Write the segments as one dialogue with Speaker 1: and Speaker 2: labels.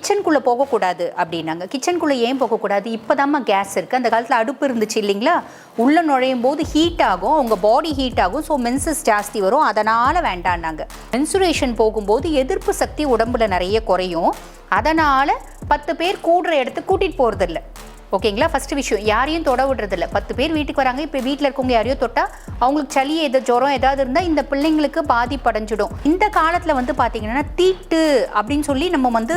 Speaker 1: கிச்சனுக்குள்ளே போகக்கூடாது அப்படின்னாங்க. கிச்சனுக்குள்ளே ஏன் போகக்கூடாது? இப்போதாம்மா கேஸ் இருக்குது அந்த காலத்தில் அடுப்பு இருந்துச்சு இல்லைங்களா? உள்ளே நுழையும் போது ஹீட் ஆகும். அவங்க பாடி ஹீட் ஆகும். ஸோ மென்சஸ் ஜாஸ்தி வரும். அதனால் வேண்டான்னாங்க. மென்சுரேஷன் போகும்போது எதிர்ப்பு சக்தி உடம்புல நிறைய குறையும். அதனால் பத்து பேர் கூடுற இடத்துக்கு கூட்டிகிட்டு போகிறதில்ல ஓகேங்களா? ஃபஸ்ட்டு விஷயம். யாரையும் தொட விடுறதில்ல. பத்து பேர் வீட்டுக்கு வராங்க. இப்போ வீட்டில் இருக்கவங்க யாரையோ தொட்டால் அவங்களுக்கு சளி எது ஜுரம் ஏதாவது இருந்தால் இந்த பிள்ளைங்களுக்கு பாதிப்படைஞ்சிடும். இந்த காலத்தில் வந்து பார்த்தீங்கன்னா தீட்டு அப்படின்னு சொல்லி நம்ம வந்து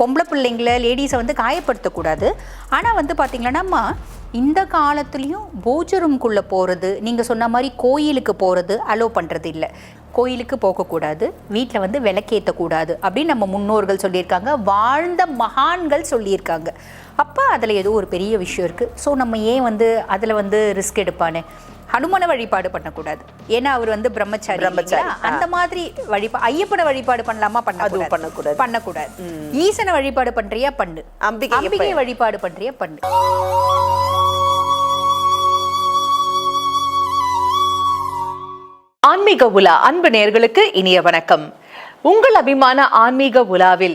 Speaker 1: பொம்பளை பிள்ளைங்கள லேடிஸை வந்து காயப்படுத்தக்கூடாது. ஆனால் வந்து பார்த்திங்கன்னா நம்ம இந்த காலத்துலேயும் போஜரூம்குள்ளே போகிறது நீங்கள் சொன்ன மாதிரி கோயிலுக்கு போகிறது அலோவ் பண்ணுறது இல்லை. கோயிலுக்கு போகக்கூடாது வீட்டில் வந்து விளக்கேற்றக்கூடாது அப்படின்னு நம்ம முன்னோர்கள் சொல்லியிருக்காங்க வாழ்ந்த மகான்கள் சொல்லியிருக்காங்க. அப்போ அதில் ஏதோ ஒரு பெரிய விஷயம் இருக்குது ஸோ நம்ம ஏன் வந்து அதில் வந்து ரிஸ்க் எடுப்பானே ஹனுமன வழிபாடு பண்ணக்கூடாது. ஏன்னா அவர் வந்து பிரம்மச்சாரி? அந்த மாதிரி வழிபா ஐயப்பனை வழிபாடு பண்ணலாமா? பண்ண
Speaker 2: பண்ணக்கூடாது.
Speaker 1: பண்ணக்கூடாது. ஈசனை வழிபாடு பண்றியா? பண்ணு.
Speaker 2: அம்பிகையை
Speaker 1: அம்பிகை வழிபாடு பண்றியா? பண்ணு.
Speaker 3: ஆன்மீக உலா அன்பு நேயர்களுக்கு இனிய வணக்கம். உங்கள் அபிமான ஆன்மீக உலாவில்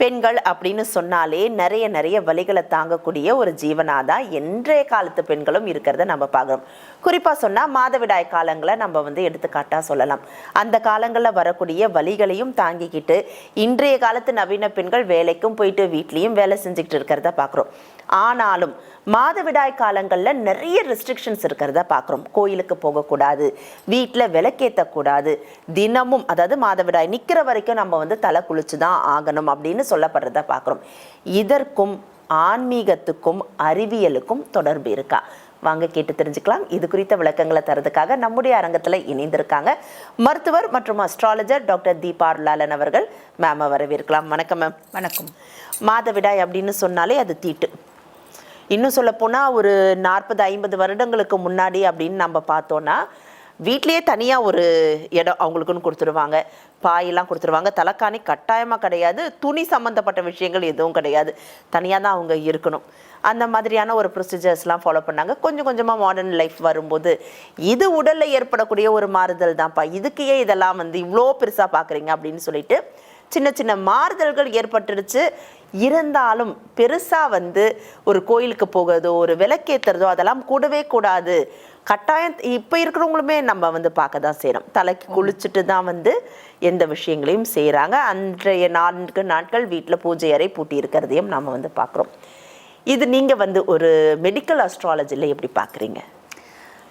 Speaker 2: பெண்கள் அப்படின்னு சொன்னாலே நிறைய நிறைய வலிகளை தாங்கக்கூடிய ஒரு ஜீவனாதான் இன்றைய காலத்து பெண்களும் இருக்கிறத நம்ம பார்க்குறோம். குறிப்பாக சொன்னால் மாதவிடாய் காலங்களை நம்ம வந்து எடுத்துக்காட்டாக சொல்லலாம். அந்த காலங்களில் வரக்கூடிய வலிகளையும் தாங்கிக்கிட்டு இன்றைய காலத்து நவீன பெண்கள் வேலைக்கும் போயிட்டு வீட்லேயும் வேலை செஞ்சுக்கிட்டு இருக்கிறத பார்க்குறோம். ஆனாலும் மாதவிடாய் காலங்களில் நிறைய ரெஸ்ட்ரிக்ஷன்ஸ் இருக்கிறத பார்க்குறோம். கோயிலுக்கு போகக்கூடாது வீட்டில் விளக்கேற்றக்கூடாது தினமும் அதாவது மாதவிடாய் நிற்கிற வரைக்கும் நம்ம வந்து தலை குளிச்சு தான் ஆகணும் அப்படின்னு சொல்லப்படுறத பார்க்குறோம். இதற்கும் ஆன்மீகத்துக்கும் அறிவியலுக்கும் தொடர்பு இருக்கா? வாங்க கேட்டு தெரிஞ்சுக்கலாம். இது குறித்த விளக்கங்களை தரதுக்காக நம்முடைய அரங்கத்தில் இணைந்திருக்காங்க மருத்துவர் மற்றும் அஸ்ட்ராலஜர் டாக்டர் தீபா அருளாளன் அவர்கள். மேம வரவேற்கலாம். வணக்கம் மேம்
Speaker 1: வணக்கம்.
Speaker 2: மாதவிடாய் அப்படின்னு சொன்னாலே அது தீட்டு. இன்னும் சொல்லப்போனால் ஒரு நாற்பது ஐம்பது வருடங்களுக்கு முன்னாடி அப்படின்னு நம்ம பார்த்தோன்னா வீட்லேயே தனியாக ஒரு இடம் அவங்களுக்குன்னு கொடுத்துருவாங்க. பாயெல்லாம் கொடுத்துருவாங்க. தலைக்காணி கட்டாயமாக கிடையாது. துணி சம்மந்தப்பட்ட விஷயங்கள் எதுவும் கிடையாது. தனியாக தான் அவங்க இருக்கணும். அந்த மாதிரியான ஒரு ப்ரொசீஜர்ஸ்லாம் ஃபாலோ பண்ணாங்க. கொஞ்சம் கொஞ்சமாக மாடர்ன் லைஃப் வரும்போது இது உடலில் ஏற்படக்கூடிய ஒரு மாறுதல் தான்ப்பா. இதுக்கே இதெல்லாம் வந்து இவ்வளோ பெருசாக பார்க்குறீங்க அப்படின்னு சொல்லிட்டு சின்ன சின்ன மாறுதல்கள் ஏற்பட்டுருச்சு. இருந்தாலும் பெருசாக வந்து ஒரு கோயிலுக்கு போகிறதோ ஒரு விளக்கேற்றுறதோ அதெல்லாம் கூடவே கூடாது. கட்டாயம் இப்போ இருக்கிறவங்களுமே நம்ம வந்து பார்க்க தான் செய்கிறோம் தலைக்கு குளிச்சுட்டு தான் வந்து எந்த விஷயங்களையும் செய்கிறாங்க அன்றைய நான்கு நாட்கள் வீட்டில் பூஜை அறை பூட்டி இருக்கிறதையும் நம்ம வந்து பார்க்குறோம். இது நீங்கள் வந்து ஒரு மெடிக்கல் அஸ்ட்ராலஜியில் எப்படி பார்க்குறீங்க?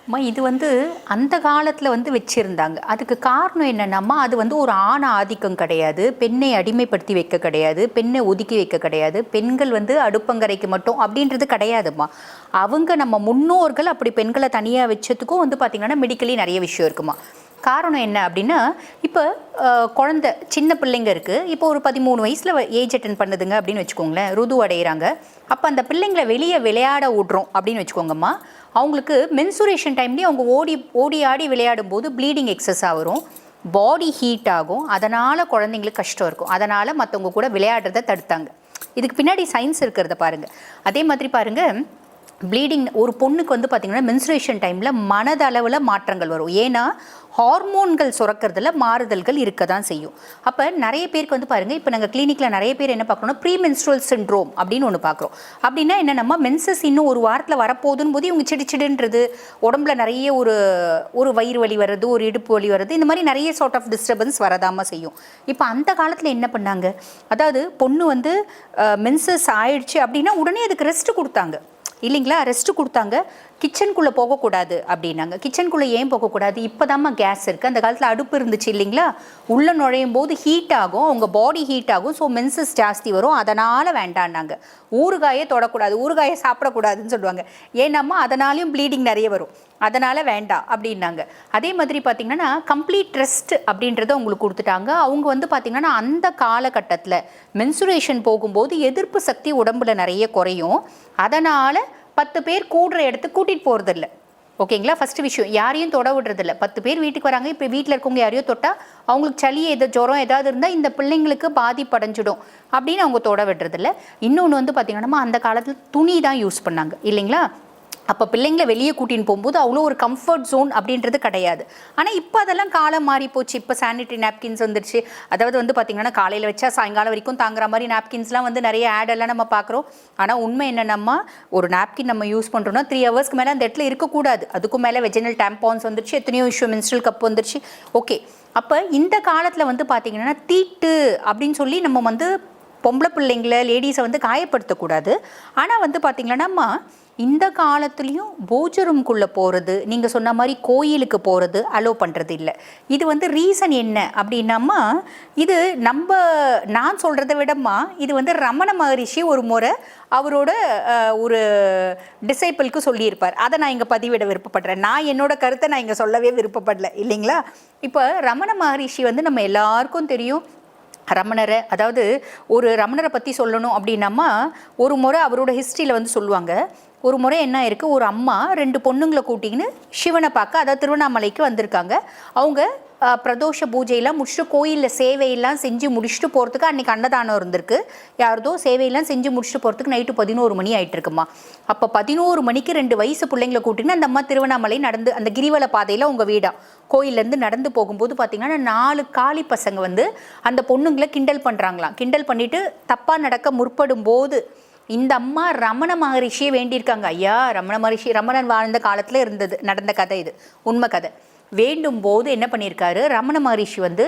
Speaker 1: அம்மா இது வந்து அந்த காலத்தில் வந்து வச்சுருந்தாங்க. அதுக்கு காரணம் என்னென்னம்மா அது வந்து ஒரு ஆண ஆதிக்கம் கிடையாது. பெண்ணை அடிமைப்படுத்தி வைக்க கிடையாது. பெண்ணை ஒதுக்கி வைக்க கிடையாது. பெண்கள் வந்து அடுப்பங்கரைக்கு மட்டும் அப்படின்றது கிடையாதும்மா. அவங்க நம்ம முன்னோர்கள் அப்படி பெண்களை தனியாக வச்சதுக்கும் வந்து பார்த்திங்கன்னா மெடிக்கலி நிறைய விஷயம் இருக்குமா காரணம் என்ன அப்படின்னா இப்போ குழந்த சின்ன பிள்ளைங்க இருக்குது இப்போ ஒரு பதிமூணு வயசில் ஏஜ் அட்டன் பண்ணுதுங்க அப்படின்னு வச்சுக்கோங்களேன். ருது அடைகிறாங்க அப்போ அந்த பிள்ளைங்களை வெளியே விளையாட விடுறோம் அப்படின்னு வச்சுக்கோங்கம்மா. அவங்களுக்கு மென்சுரேஷன் டைம்லேயே அவங்க ஓடி ஓடி ஆடி விளையாடும் போது ப்ளீடிங் எக்ஸஸாக வரும். பாடி ஹீட் ஆகும். அதனால் குழந்தைங்களுக்கு கஷ்டம் இருக்கும். அதனால் மற்றவங்க கூட விளையாடுறத தடுத்தாங்க. இதுக்கு பின்னாடி சயின்ஸ் இருக்கிறத பாருங்கள் அதே மாதிரி பாருங்கள் ப்ளீடிங் ஒரு பொண்ணுக்கு வந்து பார்த்திங்கன்னா மென்சுரேஷன் டைமில் மனதளவில் மாற்றங்கள் வரும். ஏன்னா ஹார்மோன்கள் சுரக்கிறதுல மாறுதல்கள் இருக்க தான் செய்யும். அப்போ நிறைய பேருக்கு வந்து பாருங்கள் இப்போ நாங்கள் கிளினிக்கில் நிறைய பேர் என்ன பார்க்குறோம்னா ப்ரீ மென்ஸ்ட்ரல் சிண்ட்ரோம் அப்படின்னு ஒன்று பார்க்குறோம். அப்படின்னா என்ன நம்ம மென்சஸ் இன்னும் ஒரு வாரத்தில் வரப்போகுதுன்னு போது இவங்க சிடிச்சிடுன்றது உடம்புல நிறைய ஒரு ஒரு வயிறு வலி வர்றது ஒரு இடுப்பு வலி வர்றது இந்த மாதிரி நிறைய சார்ட் ஆஃப் டிஸ்டர்பன்ஸ் வரதாமல் செய்யும். இப்போ அந்த காலத்தில் என்ன பண்ணாங்க? அதாவது பொண்ணு வந்து மென்சஸ் ஆயிடுச்சு அப்படின்னா உடனே அதுக்கு ரெஸ்ட் கொடுத்தாங்க. இல்லைங்களா? ரெஸ்ட் கொடுத்தாங்க. கிச்சனுக்குள்ளே போகக்கூடாது அப்படின்னாங்க. கிச்சனுக்குள்ளே ஏன் போகக்கூடாது? இப்போதாம்மா கேஸ் இருக்குது அந்த காலத்தில் அடுப்பு இருந்துச்சு இல்லைங்களா? உள்ளே நுழையும் போது ஹீட் ஆகும். உங்கள் பாடி ஹீட் ஆகும். ஸோ மென்சஸ் ஜாஸ்தி வரும். அதனால் வேண்டான்னாங்க. ஊறுகாயே தொடக்கூடாது. ஊறுகாயை சாப்பிடக்கூடாதுன்னு சொல்லுவாங்க. ஏன்னாம்மா அதனாலையும் ப்ளீடிங் நிறைய வரும். அதனால் வேண்டாம் அப்படின்னாங்க. அதே மாதிரி பார்த்திங்கன்னா கம்ப்ளீட் ரெஸ்ட் அப்படின்றத உங்களுக்கு கொடுத்துட்டாங்க. அவங்க வந்து பார்த்திங்கன்னா அந்த காலகட்டத்தில் மென்சுரேஷன் போகும்போது எதிர்ப்பு சக்தி உடம்புல நிறைய குறையும். அதனால் பத்து பேர் கூடுற இடத்துக்கு கூட்டிகிட்டு போகிறதில்ல ஓகேங்களா? ஃபஸ்ட்டு விஷயம். யாரையும் தொட விடுறதில்ல. பத்து பேர் வீட்டுக்கு வராங்க. இப்போ வீட்டில் இருக்கவங்க யாரையோ தொட்டால் அவங்களுக்கு சளி எது ஜுரம் ஏதாவது இருந்தால் இந்த பிள்ளைங்களுக்கு பாதிப்படைஞ்சிடும் அப்படின்னு அவங்க தொட விடுறதில்ல. இன்னொன்று வந்து பார்த்தீங்கன்னா அந்த காலத்தில் துணி தான் யூஸ் பண்ணாங்க. இல்லைங்களா? அப்போ பிள்ளைங்களை வெளியே கூட்டின்னு போகும்போது அவ்வளோ ஒரு கம்ஃபர்ட் ஜோன் அப்படின்றது கிடையாது. ஆனால் இப்போ அதெல்லாம் காலம் மாறி போச்சு. இப்போ சானிட்டரி நாப்கின்ஸ் வந்துருச்சு. அதாவது வந்து பார்த்திங்கன்னா காலையில் வச்சா சாயங்காலம் வரைக்கும் தாங்குற மாதிரி நாப்கின்ஸ்லாம் வந்து நிறைய ஆடெல்லாம் நம்ம பார்க்குறோம் ஆனால் உண்மை என்னென்னம்மா ஒரு நாப்கின் நம்ம யூஸ் பண்ணுறோம்னா த்ரீ ஹவர்ஸ்க்கு மேலே அந்த இடத்துல இருக்கக்கூடாது. அதுக்கும் மேலே வெஜினல் டேம்பான்ஸ் வந்துருச்சு. எத்தனையோ விஷயம் மின்ஸ்ட்ரல் கப் வந்துருச்சு. ஓகே அப்போ இந்த காலத்தில் வந்து பார்த்திங்கன்னா தீட்டு அப்படின்னு சொல்லி நம்ம வந்து பொம்பளை பிள்ளைங்கள லேடிஸை வந்து காயப்படுத்தக்கூடாது. ஆனால் வந்து பார்த்திங்கன்னா நம்ம இந்த காலத்துலேயும் பூஜை ரூம்குள்ளே போகிறது நீங்கள் சொன்ன மாதிரி கோயிலுக்கு போகிறது அலோவ் பண்ணுறது இல்லை இது வந்து ரீசன் என்ன அப்படின்னாமா இது நம்ம நான் சொல்கிறத விடமா இது வந்து ரமண மகரிஷி ஒரு முறை அவரோட ஒரு டிசைப்பிளுக்கு சொல்லியிருப்பார். அதை நான் இங்கே பதிவிட விருப்பப்படுறேன். நான் என்னோட கருத்தை நான் இங்கே சொல்லவே விருப்பப்படல இல்லைங்களா? இப்போ ரமண மகரிஷி வந்து நம்ம எல்லாருக்கும் தெரியும். ரமணரை அதாவது ஒரு ரமணரை பற்றி சொல்லணும் அப்படின்னம்மா ஒரு முறை அவரோட ஹிஸ்ட்ரியில் வந்து சொல்லுவாங்க. ஒரு முறை என்ன இருக்குது ஒரு அம்மா ரெண்டு பொண்ணுங்களை கூட்டிக்கின்னு சிவனை பார்க்க அதாவது திருவண்ணாமலைக்கு வந்திருக்காங்க. அவங்க பிரதோஷ பூஜையெல்லாம் முடிச்சுட்டு கோயிலில் சேவையெல்லாம் செஞ்சு முடிச்சுட்டு போகிறதுக்கு அன்றைக்கி அன்னதானம் இருந்திருக்கு. யாரதோ சேவையெல்லாம் செஞ்சு முடிச்சுட்டு போகிறதுக்கு நைட்டு பதினோரு மணி ஆயிட்டு இருக்குமா அப்போ பதினோரு மணிக்கு ரெண்டு வயசு பிள்ளைங்களை கூட்டின்னு அந்த அம்மா திருவண்ணாமலை நடந்து அந்த கிரிவல பாதையில் உங்கள் வீடா. கோயிலேருந்து நடந்து போகும்போது பார்த்திங்கன்னா நாலு காளி பசங்க வந்து அந்த பொண்ணுங்களை கிண்டல் பண்ணுறாங்களாம் கிண்டல் பண்ணிவிட்டு தப்பாக நடக்க முற்படும் போது இந்த அம்மா ரமண மகரிஷியை வேண்டியிருக்காங்க. ஐயா ரமண மகரிஷி ரமணன் வாழ்ந்த காலத்தில் இருந்தது நடந்த கதை இது உண்மை கதை. வேண்டும் போது என்ன பண்ணியிருக்காரு ரமண மகரிஷி வந்து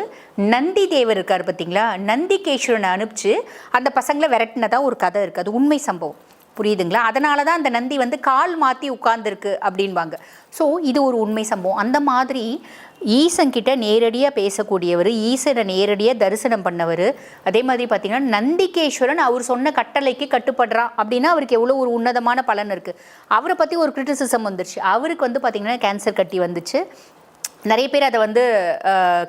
Speaker 1: நந்தி தேவர் இருக்கார் பார்த்தீங்களா நந்திகேஸ்வரனை அனுப்பிச்சு அந்த பசங்களை விரட்டினதாக ஒரு கதை இருக்குது அது உண்மை சம்பவம். புரியுதுங்களா? அதனால தான் அந்த நந்தி வந்து கால் மாற்றி உட்கார்ந்துருக்கு அப்படின்பாங்க. ஸோ இது ஒரு உண்மை சம்பவம். அந்த மாதிரி ஈசன்கிட்ட நேரடியாக பேசக்கூடியவர் ஈசனை நேரடியாக தரிசனம் பண்ணவர் அதே மாதிரி பார்த்திங்கன்னா நந்திகேஸ்வரன் அவர் சொன்ன கட்டளைக்கு கட்டுப்படுறான் அப்படின்னா அவருக்கு எவ்வளோ ஒரு உன்னதமான பலன் இருக்குது அவரை பற்றி ஒரு கிரிட்டிசிசம் வந்துருச்சு. அவருக்கு வந்து பார்த்திங்கன்னா கேன்சர் கட்டி வந்துச்சு. நிறைய பேர் அதை வந்து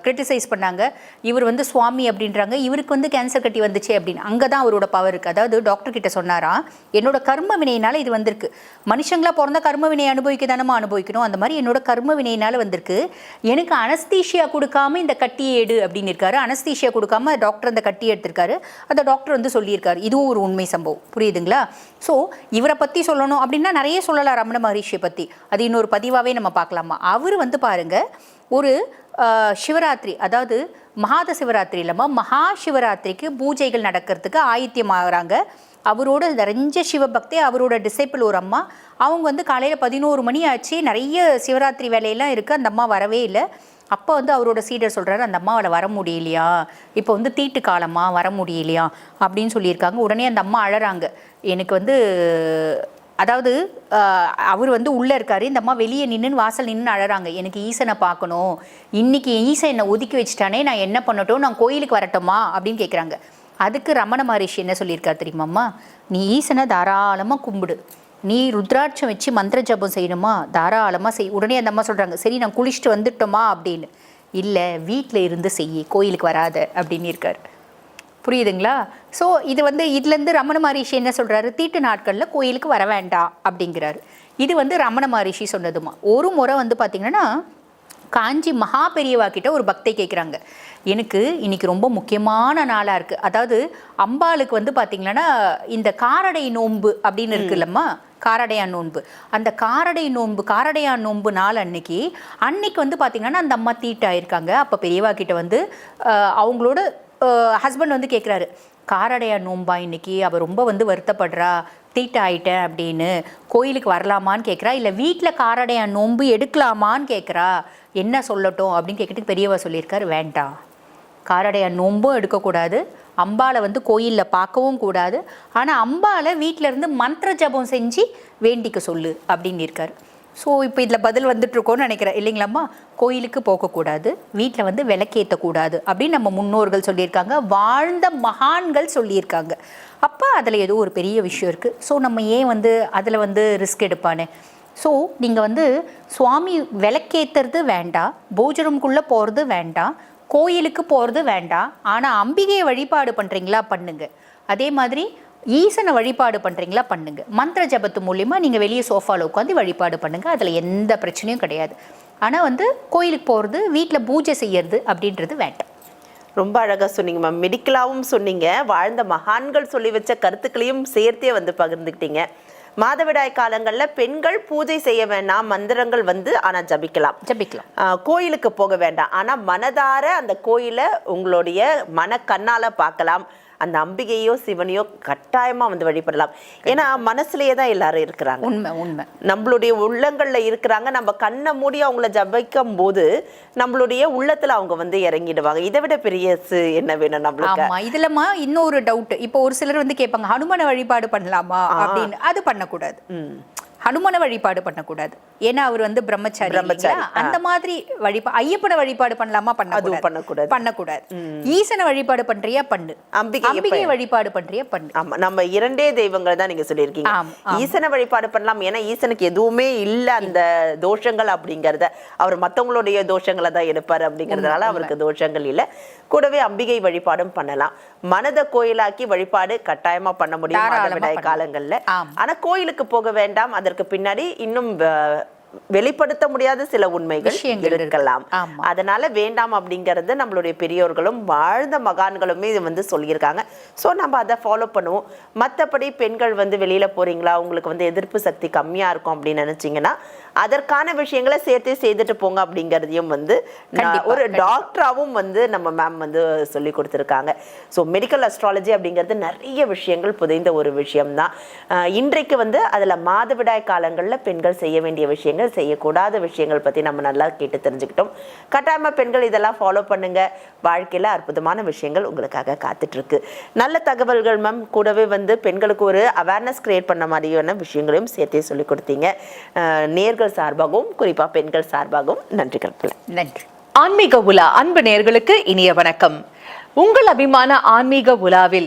Speaker 1: கிரிட்டிசைஸ் பண்ணாங்க. இவர் வந்து சுவாமி அப்படின்றாங்க. இவருக்கு வந்து கேன்சர் கட்டி வந்துச்சு அப்படின்னு. அங்கே தான் அவரோட பவர் இருக்குது அதாவது டாக்டர் கிட்ட சொன்னாராம் என்னோட கர்ம வினையினால் இது வந்திருக்கு. மனுஷங்களா பிறந்தா கர்ம வினையை அனுபவிக்க தானமா அனுபவிக்கணும்? அந்த மாதிரி என்னோட கர்ம வினையினால் வந்திருக்கு. எனக்கு அனஸ்தீஷியா கொடுக்காம இந்த கட்டியை எடு அப்படின்னு இருக்காரு. அனஸ்தீஷியா கொடுக்காம டாக்டர் அந்த கட்டி எடுத்திருக்காரு. அந்த டாக்டர் வந்து சொல்லியிருக்காரு. இதுவும் ஒரு உண்மை சம்பவம். புரியுதுங்களா? ஸோ இவரை பற்றி சொல்லணும் அப்படின்னா நிறைய சொல்லலாம் ரமண மகரிஷியை பற்றி அது இன்னொரு பதிவாகவே நம்ம பார்க்கலாமா? அவர் வந்து பாருங்கள் ஒரு சிவராத்திரி அதாவது மகாத சிவராத்திரி இல்லாமல் மகா சிவராத்திரிக்கு பூஜைகள் நடக்கிறதுக்கு ஆகிறாங்க அவரோட நிறைஞ்ச சிவபக்தி அவரோட டிசைப்பிள் ஒரு அம்மா. அவங்க வந்து காலையில் பதினோரு மணி ஆச்சு. நிறைய சிவராத்திரி வேலையெல்லாம் இருக்குது அந்த அம்மா வரவே இல்லை. அப்போ வந்து அவரோட சீடர் சொல்கிறாரு அந்த அம்மாவால் வர முடியலையா? இப்போ வந்து தீட்டு காலமாக வர முடியலையா? அப்படின்னு சொல்லியிருக்காங்க. உடனே அந்த அம்மா அழறாங்க. எனக்கு வந்து அதாவது அவர் வந்து உள்ளே இருக்காரு. இந்த அம்மா வெளியே நின்று வாசல் நின்று அழறாங்க. எனக்கு ஈசனை பார்க்கணும். இன்னைக்கு ஈசன் என்னை ஒதுக்கி வச்சுட்டானே நான் என்ன பண்ணட்டும்? நான் கோயிலுக்கு வரட்டுமா? அப்படின்னு கேட்குறாங்க அதுக்கு ரமண மகரிஷி என்ன சொல்லியிருக்காரு தெரியுமாம்மா நீ ஈசனை தாராளமாக கும்பிடு. நீ ருத்ராட்சம் வச்சு மந்திர ஜபம் செய்யணுமா? தாராளமாக செய். உடனே அந்த அம்மா சொல்கிறாங்க சரி நான் குளிச்சுட்டு வந்துட்டோமா? அப்படின்னு. இல்லை வீட்டில் இருந்து செய் கோயிலுக்கு வராத. அப்படின்னு இருக்காரு. புரியுதுங்களா? ஸோ இது வந்து இதுலேருந்து ரமண மகரிஷி என்ன சொல்கிறாரு தீட்டு நாட்களில் கோயிலுக்கு வர வேண்டாம் அப்படிங்கிறாரு. இது வந்து ரமண மகரிஷி சொன்னதுமா. ஒரு முறை வந்து பார்த்திங்கன்னா காஞ்சி மகா பெரியவா கிட்ட ஒரு பக்தை கேட்குறாங்க எனக்கு இன்னைக்கு ரொம்ப முக்கியமான நாளாக இருக்குது அதாவது அம்பாளுக்கு வந்து பார்த்திங்கன்னா இந்த காரடை நோன்பு அப்படின்னு இருக்குல்லம்மா காரடையான் நோன்பு. அந்த காரடை நோன்பு காரடையான் நோன்பு நாள் அன்னைக்கு அன்னைக்கு வந்து பார்த்திங்கன்னா அந்த அம்மா தீட்டாயிருக்காங்க. அப்போ பெரியவா கிட்ட வந்து அவங்களோட ஹஸ்பண்ட் வந்து கேட்குறாரு காரடையா நோம்பா இன்னைக்கு? அவள் ரொம்ப வந்து வருத்தப்படுறா தீட்ட ஆயிட்டேன் அப்படின்னு. கோயிலுக்கு வரலாமான்னு கேட்குறா இல்லை வீட்டில் காரடையா நோன்பு எடுக்கலாமான்னு கேட்குறா என்ன சொல்லட்டும்? அப்படின்னு கேட்கிட்டு பெரியவா சொல்லியிருக்காரு வேண்டாம் காரடையா நோன்பும் எடுக்கக்கூடாது அம்பாளை வந்து கோயிலில் பார்க்கவும் கூடாது ஆனால் அம்பாளை வீட்டில் இருந்து மந்திர ஜபம் செஞ்சு வேண்டிக்க சொல்லு அப்படின்னு இருக்காரு. ஸோ இப்போ இதில் பதில் வந்துட்டுருக்கோன்னு நினைக்கிறேன். இல்லைங்களாம்மா? கோயிலுக்கு போகக்கூடாது. வீட்டில் வந்து விளக்கேற்றக்கூடாது அப்படின்னு நம்ம முன்னோர்கள் சொல்லியிருக்காங்க. வாழ்ந்த மகான்கள் சொல்லியிருக்காங்க. அப்போ அதில் ஏதோ ஒரு பெரிய விஷயம் இருக்குது ஸோ நம்ம ஏன் வந்து அதில் வந்து ரிஸ்க் எடுப்பானே? ஸோ நீங்கள் வந்து சுவாமி விளக்கேற்றுறது வேண்டாம் போஜனம்குள்ளே போகிறது வேண்டாம் கோயிலுக்கு போகிறது வேண்டாம் ஆனால் அம்பிகையை வழிபாடு பண்ணுறீங்களா பண்ணுங்க. அதே மாதிரி ஈசனை வழிபாடு பண்ணுறீங்களா பண்ணுங்க. மந்திர ஜபத்து மூலிமா நீங்கள் வெளியே சோஃபாவில் உட்காந்து வழிபாடு பண்ணுங்க. அதில் எந்த பிரச்சனையும் கிடையாது. ஆனால் வந்து கோயிலுக்கு போகிறது வீட்டில் பூஜை செய்யறது அப்படின்றது வேண்டாம்.
Speaker 2: ரொம்ப அழகா சொன்னீங்க மேம் மெடிக்கலாவும் சொன்னீங்க. வாழ்ந்த மகான்கள் சொல்லி வச்ச கருத்துக்களையும் சேர்த்தே வந்து பகிர்ந்துக்கிட்டீங்க. மாதவிடாய் காலங்கள்ல பெண்கள் பூஜை செய்ய வேண்டாம் மந்திரங்கள் வந்து ஆனா ஜபிக்கலாம்.
Speaker 1: ஜபிக்கலாம்.
Speaker 2: கோயிலுக்கு போக வேண்டாம். ஆனா மனதார அந்த கோயிலை உங்களுடைய மனக்கண்ணால பார்க்கலாம். அந்த அம்பிகையோ சிவனையோ கட்டாயமா வந்து வழிபடலாம். ஏன்னா மனசுலயே தான் எல்லாரும் இருக்கிறாங்க.
Speaker 1: உண்மை உண்மை.
Speaker 2: நம்மளுடைய உள்ளங்கள்ல இருக்கிறாங்க. நம்ம கண்ணை மூடி அவங்கள ஜபிக்கும் போது நம்மளுடைய உள்ளத்துல அவங்க வந்து இறங்கிடுவாங்க. இதை விட பெரிய என்ன வேணும் நம்மளுக்கு?
Speaker 1: ஆமா. இதுலமா இன்னொரு டவுட் இப்போ ஒரு சிலர் வந்து கேட்பாங்க ஹனுமனை வழிபாடு பண்ணலாமா? அப்படின்னு. அது பண்ணக்கூடாது. ஹனுமனை வழிபாடு பண்ணக்கூடாது. ஏன்னா அவர் வந்து பிரம்மச்சாரி
Speaker 2: பிரம்மச்சாரி?
Speaker 1: அந்த மாதிரி வழிபா ஐயப்பனை வழிபாடு பண்ணலாமா?
Speaker 2: அதுவும் பண்ணக்கூடாது.
Speaker 1: பண்ணக்கூடாது. ஈசனை வழிபாடு பண்றியா? பண்ணு.
Speaker 2: அம்பிகையை
Speaker 1: அம்பிகை வழிபாடு பண்றியா? பண்ணு.
Speaker 2: ஆமா நம்ம இரண்டே தெய்வங்கள் தான் நீங்க சொல்லியிருக்கீங்க. ஈசனை வழிபாடு பண்ணலாம். ஏன்னா ஈசனுக்கு எதுவுமே இல்ல அந்த தோஷங்கள் அப்படிங்கறத. அவர் மத்தவங்களுடைய தோஷங்களை தான் எடுப்பாரு அப்படிங்கறதுனால அவருக்கு தோஷங்கள் இல்ல. கூடவே அம்பிகை வழிபாடும் பண்ணலாம். மனத கோயிலாக்கி வழிபாடு கட்டாயமா பண்ண முடியும். காலங்கள்ல. ஆனா கோயிலுக்கு போக வேண்டாம். அதற்கு பின்னாடி இன்னும் வெளிப்படுத்த முடியாத சில உண்மைகள். இருக்கலாம். அதனால வேண்டாம் அப்படிங்கறது நம்மளுடைய பெரியோர்களும் வாழ்ந்த மகான்களுமே வந்து சொல்லியிருக்காங்க. ஸோ நம்ம அதை ஃபாலோ பண்ணுவோம். மற்றபடி பெண்கள் வந்து வெளியில போறீங்களா? உங்களுக்கு வந்து எதிர்ப்பு சக்தி கம்மியா இருக்கும் அப்படின்னு நினைச்சீங்கன்னா அதற்கான விஷயங்களை சேர்த்தே செய்துட்டு போங்க அப்படிங்கறதையும் வந்து ஒரு டாக்டராகவும் வந்து நம்ம மேம் வந்து சொல்லி கொடுத்துருக்காங்க. ஸோ மெடிக்கல் அஸ்ட்ராலஜி அப்படிங்கிறது நிறைய விஷயங்கள் புதைந்த ஒரு விஷயம்தான். இன்றைக்கு வந்து அதில் மாதவிடாய் காலங்களில் பெண்கள் செய்ய வேண்டிய விஷயங்கள் செய்யக்கூடாத விஷயங்கள் பற்றி நம்ம நல்லா கேட்டு தெரிஞ்சுக்கிட்டோம். கட்டாயமாக பெண்கள் இதெல்லாம் ஃபாலோ பண்ணுங்க. வாழ்க்கையில் அற்புதமான விஷயங்கள் உங்களுக்காக காத்துட்டு இருக்கு நல்ல தகவல்கள் மேம் கூடவே வந்து பெண்களுக்கு ஒரு அவேர்னஸ் கிரியேட் பண்ண மாதிரியான விஷயங்களையும் சேர்த்தே சொல்லி கொடுத்தீங்க. நேர்கள் சார்பாகவும் குறிப்பாக பெண்கள் சார்பாகவும் நன்றி
Speaker 1: நன்றி.
Speaker 3: ஆன்மீக உலா அன்பு நேர்களுக்கு இனிய வணக்கம். உங்கள் அபிமான ஆன்மீக உலாவில்